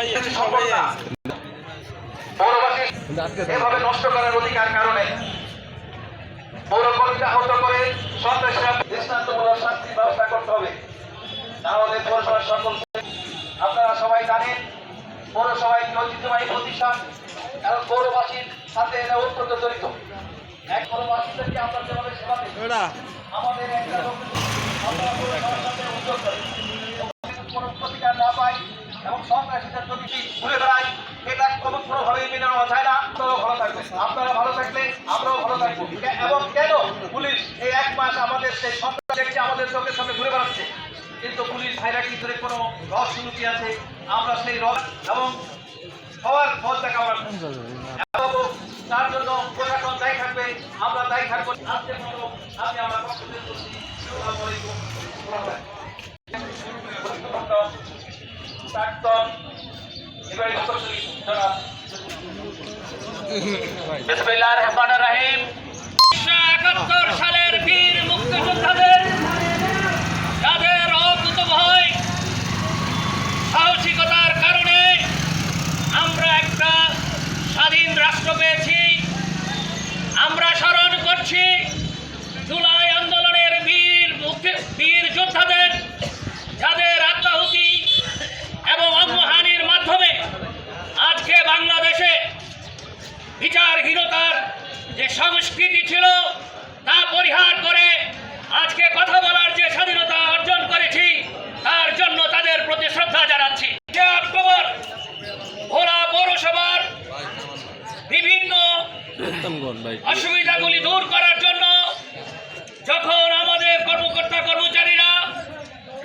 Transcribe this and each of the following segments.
সবাই সবাই এভাবে নষ্ট করার অধিকার কারণে পৌরকর্মীকে আহত করে সন্ত্রাসীরা দৃষ্টান্তমূলক শাস্তির ব্যবস্থা করতে হবে। তাহলে পৌরসভার সকল আপনারা সবাই জানেন পৌরসভা একটি ঐতিহ্যবাহী প্রতিষ্ঠান কারণ পৌরবাসীর সাথে এরা অত্যন্ত জড়িত। এক পৌরবাসীদেরকে আমরা যেভাবে সেবা দিই আমাদের একটা লক্ষ্য, আপনারা পৌরসভার সাথে উদ্যোগ করেন। কোনো প্রতিকার না পাই এবং সন্ত্রাসীদের যদি ঘুরে বেড়ায় এটা কোনো কোনোভাবেই মেনে নেওয়া যায় না আপনারাও ভালো থাকবেন আপনারা ভালো থাকলে আমরাও ভালো থাকব এবং কেন পুলিশ এই এক মাস আমাদের সেই সন্ত্রাস দেখছে, আমাদের চোখের সামনে ঘুরে বেড়াচ্ছে? কিন্তু পুলিশ ভাইরা ধরে কোনো রস লুকি আছে? আমরা সেই রস এবং সবার দেখা আমরা তার জন্য প্রশাসন দায়ী থাকবে, আমরা দায়ী থাকব। আজকে আমি আমার বক্তব্য করছি। প্রাক্তন এবারে জনাব বিসমিল্লাহির রহমানির রহিম। একাত্তর সালের বীর মুক্তিযোদ্ধাদের তাদের সাহসিকতার কারণে আমরা একটা স্বাধীন রাষ্ট্র পেয়েছি। আমরা স্মরণ করছি বিচারহীনতার যে সংস্কৃতি ছিল, তা পরিহার করে আজকে কথা বলার যে স্বাধীনতা অর্জন করেছি, তার জন্য তাদের প্রতি শ্রদ্ধা জানাচ্ছি। অক্টোবর ভোলা পৌরসভার বিভিন্ন অসুবিধাগুলি দূর করার জন্য যখন আমাদের কর্মকর্তা কর্মচারীরা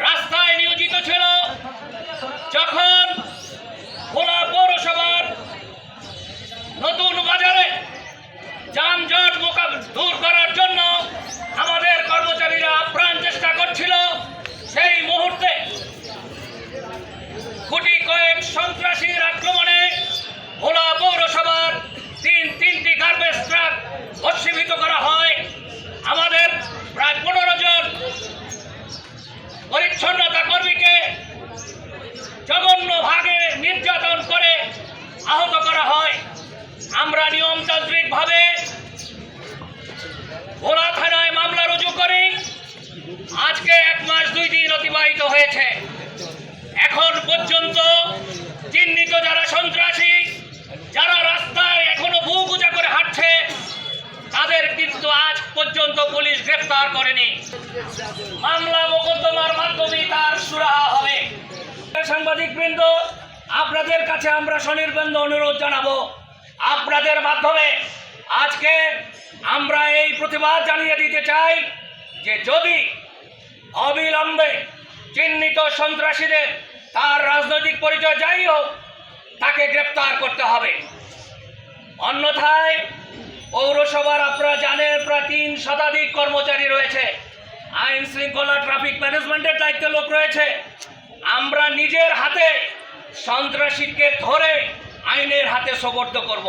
রাস্তায় নিয়োজিত ছিল, যখন যানজট দূর করার জন্য আমাদের কর্মচারীরা আপ্রাণ চেষ্টা করছিল। সেই মুহূর্তে কোটি কয়েক সন্ত্রাসীর আক্রমণে ভোলা পৌরসভার তিন তিনটি গার্বেজ ট্রাক ভস্মীভূত করা হয়। আমাদের প্রায় পনেরো জন পরিচ্ছন্নতা কর্মীকে জঘন্য ভাগে নির্যাতন করে আহত করা হয়। আমরা নিয়মতান্ত্রিকভাবে ভোলা থানায় মামলা রুজু করি। আজকে এক মাস দুই দিন অতিবাহিত হয়েছে। এখন পর্যন্ত চিহ্নিত যারা সন্ত্রাসী, যারা রাস্তায় এখনও বুক উঁচা করে হাঁটছে, তাদের কিন্তু আজ পর্যন্ত পুলিশ গ্রেফতার করেনি। মামলা মোকদ্দমার মাধ্যমে তার সুরাহা হবে। সাংবাদিক বৃন্দ, আপনাদের কাছে আমরা স্বনির্বন্ধ অনুরোধ জানাব। আপনাদের মাধ্যমে আজকে আমরা এই প্রতিবাদ জানিয়ে দিতে চাই যে যদি অবিলম্বে চিহ্নিত সন্ত্রাসীদের তার রাজনৈতিক পরিচয় যাই হোক, তাকে গ্রেপ্তার করতে হবে। অন্যথায় পৌরসভার আপনারা জানেন প্রায় তিন শতাধিক কর্মচারী রয়েছে। আইন শৃঙ্খলা, ট্রাফিক ম্যানেজমেন্টের দায়িত্বে লোক রয়েছে। আমরা নিজের হাতে সন্ত্রাসীকে ধরে আইনের হাতে সোপর্দ করব।